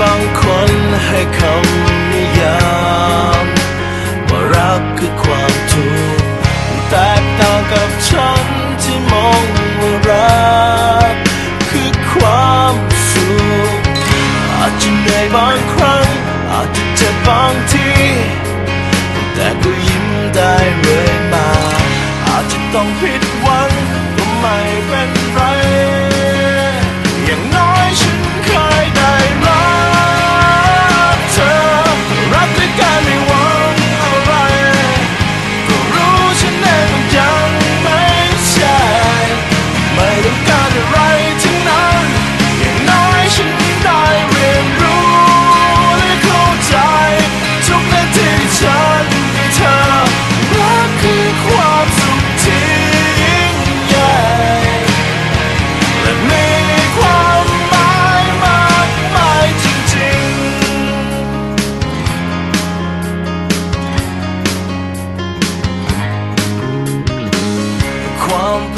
บางคนให้คำนิยามว่ารักคือความทุกข์แตกต่างกับฉันที่มองว่ารักคือความสุขอาจจะเหนื่อยบางครั้ง อาจจะเจ็บบางที แต่ก็ยิ้มได้เรื่อยมา อาจจะต้องผิดหวังก็ไม่เป็น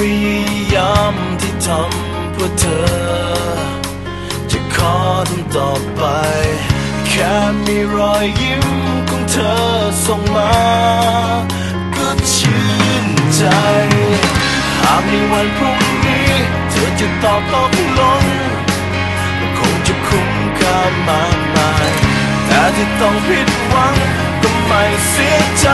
พยายามที่ทำเพื่อเธอ จะขอทำต่อไป แค่มีรอยยิ้มของเธอส่งมา ก็ชื่นใจหากในวันพรุ่งนี้ เธอจะตอบตกลงคงจะคุ้มค่ามากมายแต่ที่ต้องผิดหวังก็ไม่เสียใจ